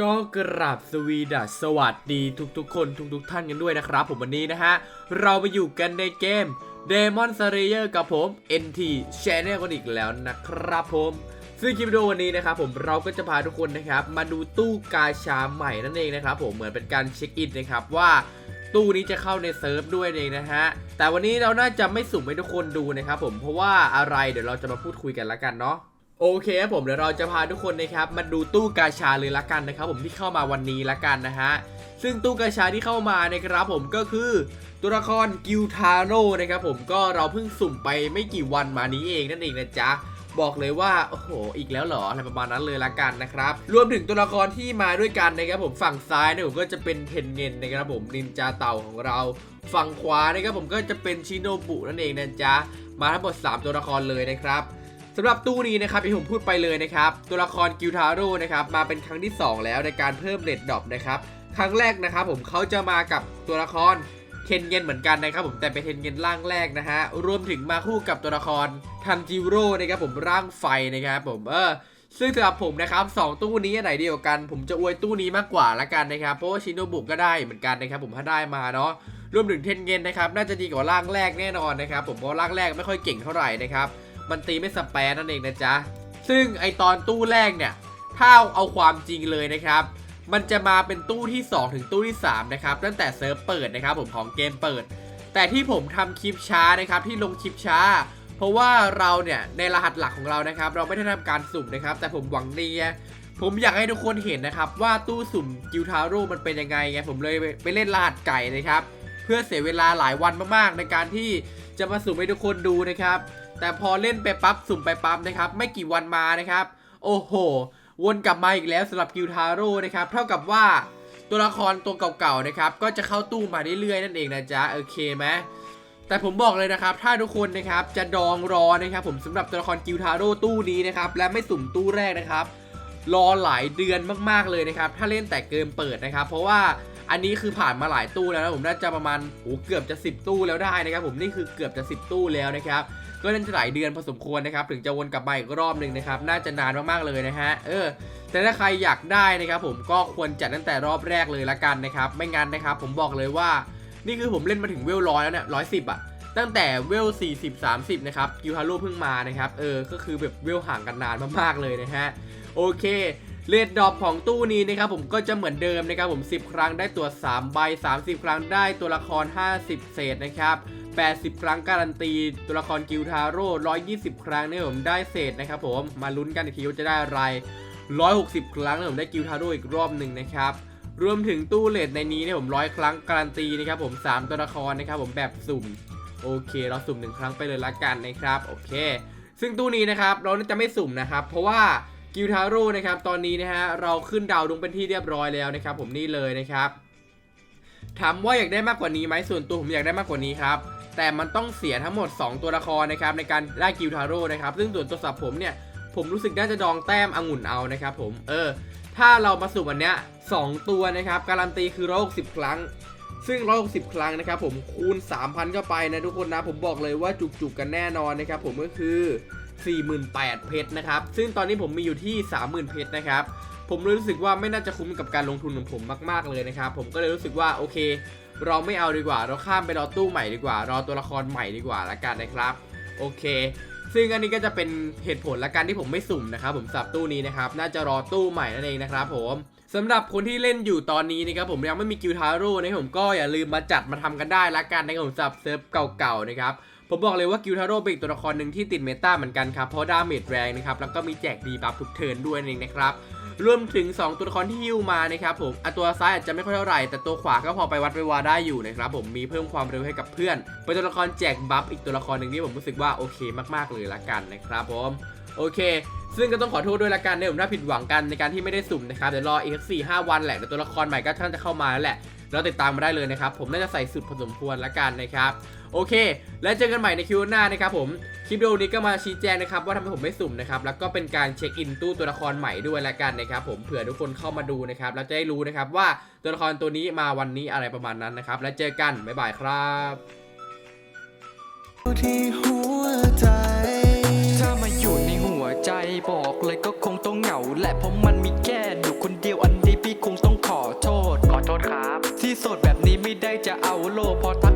ก็กราบสวีดัสสวัสดีทุกๆ คนทุกๆท่านกันด้วยนะครับ ผมวันนี้นะฮะ เราไปอยู่กันในเกม Demon Slayer กับผม NT Channel กันอีกแล้วนะครับผมซึ่งคลิปวิดีโอวันนี้นะครับผมเราก็จะพาทุกคนนะครับ มาดูตู้กาชาใหม่นั่นเองนะครับผมเหมือนเป็นการเช็คอินนะครับว่าตู้นี้จะเข้าในเซิร์ฟด้วยเองนะฮะ แต่วันนี้เราน่าจะไม่สุ่มให้ทุกคนดูนะครับผมเพราะว่าอะไรเดี๋ยวเราจะมาพูดคุยกันละกันเนาะ โอเคครับผมเดี๋ยวเราจะพาทุกคนนะครับมาดูตู้กาชาเลยละกันนะครับ ผมที่เข้ามาวันนี้ละกันนะฮะซึ่งตู้กาชาที่เข้ามานะครับผมก็คือตัวละครกิลทาโร่นะครับผมก็เราเพิ่งสุ่มไปไม่กี่วันมานี้เองนั่นเองนะจ๊ะบอกเลยว่าโอ้โหอีกแล้วเหรออะไรประมาณนั้นเลยละกันนะครับรวมถึงตัวละครที่มาด้วยกันนะครับผมฝั่งซ้ายนี่ยผมก็จะเป็นเทนเงินนะครับผมนินจาเต่าของเรา ฝั่งขวานะครับผมก็จะเป็นชิโนบุนั่นเองนะจ๊ะมาทั้งหมด 3 ตัวละครเลยนะครับ สำหรับตู้นี้นะครับที่ผมพูดไปเลยนะครับ ตัวละครกิวทาโร่นะครับมาเป็นครั้งที่ 2 แล้วในการเพิ่มเลดดรอปนะครับครั้งแรกนะครับผมเขาจะมากับตัวละครเทนเงินเหมือนกันนะครับผมแต่เป็นเทนเงินร่างแรกนะฮะรวมถึงมาคู่กับตัวละครทันจิโร่นะครับผมร่างไฟนะครับผมเออซึ่งสำหรับผมนะครับสองตู้นี้อันไหนเดียวกัน ผมจะอวยตู้นี้มากกว่าละกันนะครับเพราะว่าชิโนบุก็ได้เหมือนกันนะครับผมถ้าได้มาเนาะรวมถึงเทนเงินนะครับน่าจะดีกว่าร่างแรกแน่นอนนะครับผมเพราะร่างแรกไม่ค่อยเก่งเท่าไหร่นะครับ มันตีไม่สแปรนั่นเองนะจ๊ะ ซึ่งไอตอนตู้แรกเนี่ย ถ้าเอาความจริงเลยนะครับ มันจะมาเป็นตู้ที่ 2 ถึงตู้ที่ 3 นะครับ ตั้งแต่เซิร์ฟเปิดนะครับผมของเกมเปิด แต่ที่ผมทำคลิปช้านะครับที่ลงคลิปช้า เพราะว่าเราเนี่ยในรหัสหลักของเรานะครับ เราไม่ได้ทำการสุ่มนะครับ แต่ผมหวังดีผมอยากให้ทุกคนเห็นนะครับ ว่าตู้สุ่มกิวทาโร่มันเป็นยังไงไงผมเลยไปเล่นรหัสไก่นะครับ เพื่อเสียเวลาหลายวันมากๆ ในการที่จะมาสุ่มให้ทุกคนดูนะครับ แต่พอเล่นไปปั๊บสุ่มไปปั๊บนะครับ ไม่กี่วันมานะครับ โอ้โห วนกลับมาอีกแล้วสำหรับกิวทาโร่นะครับ เท่ากับว่าตัวละครตัวเก่าๆนะครับ ก็จะเข้าตู้มาเรื่อยๆนั่นเองนะจ๊ะโอเคไหมแต่ผมบอกเลยนะครับ ถ้าทุกคนนะครับจะดองรอนะครับ ผมสำหรับตัวละครกิวทาโร่ตู้นี้นะครับ และไม่สุ่มตู้แรกนะครับ รอหลายเดือนมากๆเลยนะครับ ถ้าเล่นแต่เกินเปิดนะครับ เพราะว่าอันนี้คือผ่านมาหลายตู้แล้วนะผมน่าจะประมาณโหเกือบจะ 10 ตู้แล้วได้นะครับ ผมนี่คือเกือบจะ 10 ตู้แล้วนะครับ ก็น่าจะหลายเดือนพอสมควรนะครับถึงจะวนกลับมาอีกรอบหนึ่งนะครับน่าจะนานมากๆเลยนะฮะเออแต่ถ้าใครอยากได้นะครับผมก็ควรจัดตั้งแต่รอบแรกเลยละกันนะครับไม่งั้นนะครับผมบอกเลยว่านี่คือผมเล่นมาถึงเวลร้อยแล้วเนี่ยร้อยสิบอะตั้งแต่เวล 40 30 นะครับกิวฮารุเพิ่งมานะครับ เออ ก็คือแบบเวลห่างกันนานมากๆเลยนะฮะ โอเคเลดดรอปของตู้นี้นะครับผมก็จะเหมือนเดิมนะครับผม 10 ครั้งได้ตัว 3 ใบ 30 ครั้งได้ตัวละคร 50 เศษนะครับ 80 ครั้งการันตี ตัวละครกิลทาโร่120 ครั้งเนี่ยผมได้เศษนะครับผม มาลุ้นกันอีกทีว่าจะได้อะไร 160 ครั้งเนี่ยผมได้กิลทาโร่อีกรอบหนึ่งนะครับ รวมถึงตู้เลดในนี้เนี่ยผมร้อยครั้งการันตีนะครับผม 3 ตัวละครนะครับผมแบบสุ่ม โอเค เราสุ่มหนึ่งครั้งไปเลยละกันนะครับ โอเค ซึ่งตู้นี้นะครับเราจะไม่สุ่มนะครับ เพราะว่ากิลทาโร่นะครับตอนนี้นะฮะเราขึ้นดาวดวงเป็นที่เรียบร้อยแล้วนะครับผมนี่เลยนะครับถามว่าอยากได้มากกว่านี้ไหมส่วนตัวผมอยากได้มากกว่านี้ครับ แต่มันต้องเสียทั้งหมด 2 ตัวละครนะครับในการได้กิลทาโร่นะครับซึ่งส่วนตัวสับผมเนี่ยผมรู้สึกน่าจะดองแต้มองุ่นเอานะครับผมเออถ้าเรามาสุ่มอันเนี้ย2ตัวนะครับการันตีคือ160ครั้ง ซึ่ง160ครั้งนะครับผมคูณ 3,000เข้าไปนะทุกคนนะผมบอกเลยว่าจุกๆกันแน่นอนนะครับผมก็คือ 48,000เพชรนะครับซึ่งตอนนี้ผมมีอยู่ที่ 30,000เพชรนะครับผมเลยรู้สึกว่าไม่น่าจะคุ้มกับการลงทุนของผมมาก ๆเลยนะครับผมก็เลยรู้สึกว่าโอเค เราไม่เอาดีกว่า เราข้ามไปรอตู้ใหม่ดีกว่า รอตัวละครใหม่ดีกว่าละกันนะครับ โอเค ซึ่งอันนี้ก็จะเป็นเหตุผลละกันที่ผมไม่สุ่มนะครับผมสับตู้นี้นะครับ น่าจะรอตู้ใหม่นั่นเองนะครับผมสำหรับคนที่เล่นอยู่ตอนนี้นะครับผมยังไม่มีกิลทาโร่นะผมก็อย่าลืมมาจัดมาทำกันได้ละกันนะครับผมสำหรับเซิร์ฟเก่าๆนะครับผมบอกเลยว่ากิลทาโร่เป็นตัวละครหนึ่งที่ติดเมตาเหมือนกันครับเพราะดาเมจแรงนะครับแล้วก็มีแจกดีบัฟทุกเทิร์นด้วยนั่นเองนะครับ รวมถึง 2 ตัวละครที่ฮิวมานะครับผมอะตัวซ้ายอาจจะไม่ค่อยเท่าไหร่ แต่ตัวขวาก็พอไปวัดไปวาได้อยู่นะครับผมมีเพิ่มความเร็วให้กับเพื่อนเป็นตัวละครแจกบัฟอีกตัวละครหนึ่งที่ผมรู้สึกว่าโอเคมากๆเลยละกันนะครับผมโอเคซึ่งก็ต้องขอโทษด้วยละกันเนี่ยผมถ้าผิดหวังกันในการที่ไม่ได้สุ่มนะครับเดี๋ยวรออีกสักสี่ห้าวันแหละเดี๋ยวตัวละครใหม่ก็ท่านจะเข้ามาแล้วแหละเราติดตามมาได้เลยนะครับผมน่าจะใส่สุดพอสมควรละกันนะครับโอเค แล้วเจอกันใหม่ในคลิปหน้านะครับผม คลิปวิดีโอนี้ก็มาชี้แจงนะครับว่าทำไมผมไม่สุ่มนะครับ แล้วก็เป็นการเช็คอินตู้ตัวละครใหม่ด้วยละกันนะครับผม เผื่อทุกคนเข้ามาดูนะครับ แล้วจะได้รู้นะครับว่าตัวละครตัวนี้มาวันนี้อะไรประมาณนั้นนะครับ แล้วเจอกัน บ๊ายบายครับที่หัวใจ ถ้ามาอยู่ในหัวใจบอกเลยก็คงต้องเหงาแหละเพราะมันมีแค่อยู่คนเดียวอันนี้พี่ที่โสดแบบนี้ไม่ได้จะเอาโลพอทักใคร